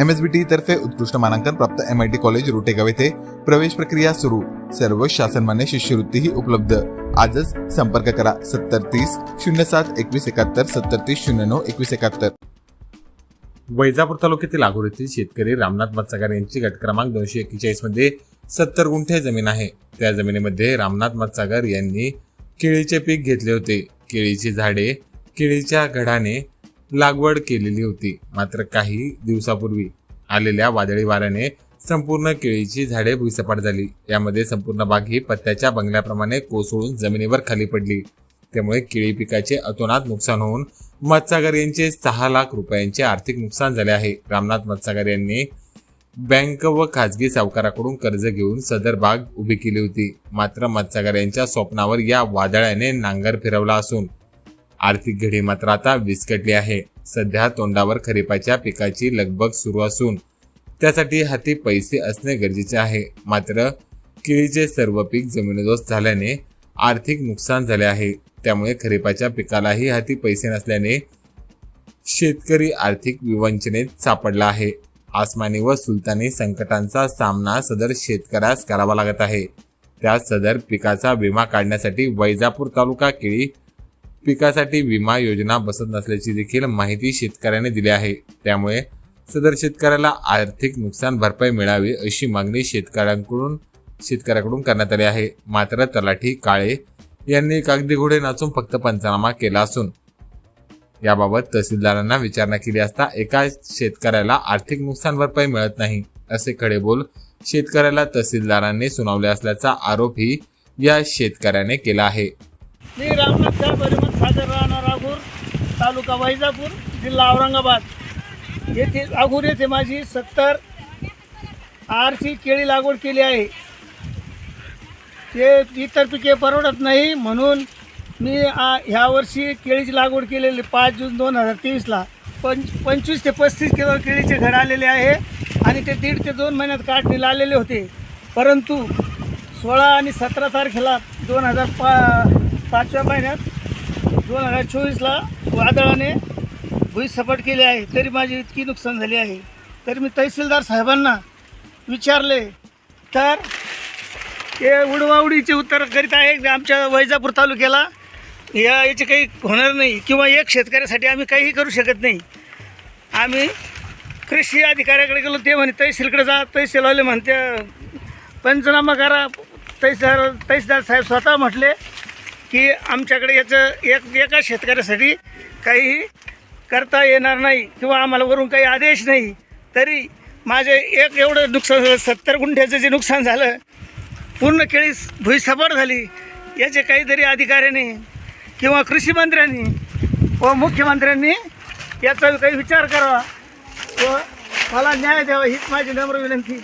M S बी T तर्फे उत्कृष्ट मानांकन प्राप्त M I T college Rotegaon येथे प्रवेश प्रक्रिया सुरू. सर्व शासनमान्य शिष्यवृत्तीही उपलब्ध. आजच संपर्क करा. सत्तर तीस शून्य सात एकवीस एकाहत्तर सत्तर तीस शून्य नऊ एकवीस एकाहत्तर. वैजापूर तालुक्यातील लागवड येथील शेतकरी रामनाथ मत्सागर यांची गट क्रमांक दोनशे एक्केचाळीसमध्ये सत्तर गुंठे जमीन आहे. त्या जमिनीमध्ये रामनाथ मत्सागर यांनी केळीचे पीक घेतले होते. केळीची झाडे केळीच्या घडाने लागवड केलेली होती. मात्र काही दिवसापूर्वी आलेल्या वादळी वाऱ्याने संपूर्ण केळीची झाडे भुईसपाट झाली. यामध्ये संपूर्ण बाग ही पत्त्याच्या बंगल्याप्रमाणे कोसळून जमिनीवर खाली पडली. त्यामुळे केळी पिकाचे अतोनात नुकसान होऊन मत्सागर यांचे सहा लाख रुपयांचे आर्थिक नुकसान झाले आहे. रामनाथ मत्सागर यांनी बँक व खाजगी सावकाराकडून कर्ज घेऊन सदर बाग उभी केली होती. मात्र मत्सागर यांच्या स्वप्नावर या वादळाने नांगर फिरवला असून आर्थिक घडी मात्र आता विस्कटली आहे. सध्या तोंडावर खरीपाच्या पिकाची लगबग सुरू असून त्यासाठी हाती पैसे असणे गरजेचे आहे. मात्र केळीचे सर्व पीक जमिनीदोस्त झाल्याने आर्थिक नुकसान झाले आहे. त्यामुळे खरीपाच्या पिकालाही हाती पैसे नसल्याने शेतकरी आर्थिक विवंचनेत सापडला आहे. आसमानी व सुलतानी संकटांचा सामना सदर शेतकऱ्यास करावा लागत आहे. त्या सदर पिकाचा विमा काढण्यासाठी वैजापूर तालुका केळी पिकासाठी विमा योजना बसत नसल्याची देखील माहिती शेतकऱ्याने दिली आहे. त्यामुळे सदर शेतकऱ्याला आर्थिक नुकसान भरपाई मिळावी अशी मागणी शेतकऱ्यांकडून शेतकऱ्याकडून करण्यात आली आहे. मात्र तलाठी काळे यांनी कागदी घोडे नाचून फक्त पंचनामा केला असून याबाबत तहसीलदारांना विचारणा केली असता एका शेतकऱ्याला आर्थिक नुकसान भरपाई मिळत नाही असे खडे बोल शेतकऱ्याला तहसीलदारांनी सुनावले असल्याचा आरोपही या शेतकऱ्याने केला आहे. मी रामनाथ परिमत सागर राहणार आगूर तालुका वैजापूर जिल्हा औरंगाबाद. येथे आगूर येथे माझी सत्तर आरची केळी लागवड केली आहे. ते इतर पिके परवडत नाही म्हणून मी ह्यावर्षी ह्या वर्षी केळीची लागवड केलेली पाच जून दोन हजार तेवीसला. पंच पंचवीस ते पस्तीस किलो केळीचे घड आलेले आहे आणि ते दीड ते दोन महिन्यात काढणीला आलेले होते. परंतु सोळा आणि सतरा तारखेला दोन हजार पा पाचव्या महिन्यात दोन हजार चोवीसला वादळाने भुईसपाट केली आहे. तरी माझी इतकी नुकसान झाली आहे. तरी मी तहसीलदार साहेबांना विचारले तर ते उडवाउडीचे उत्तर करीत आहे आमच्या वैजापूर तालुक्याला या याचे काही होणार नाही किंवा एक शेतकऱ्यासाठी आम्ही काहीही करू शकत नाही. आम्ही कृषी अधिकाऱ्याकडे गेलो ते म्हणे तहसीलकडे जा तहसीलवाले म्हणते पंचनामा करा. तहसीलदार तहसीलदार साहेब स्वतः म्हटले की आमच्याकडे याचं एक एका शेतकऱ्यासाठी काहीही करता येणार नाही किंवा आम्हाला वरून काही आदेश नाही तरी माझे एक एवढं नुकसान झालं सत्तर गुंठ्याचं जे नुकसान झालं पूर्ण केळी भुईसपाट झाली याचे काहीतरी अधिकाऱ्यांनी किंवा कृषीमंत्र्यांनी व मुख्यमंत्र्यांनी याचा काही विचार करावा व मला न्याय द्यावा हीच माझी नम्र विनंती.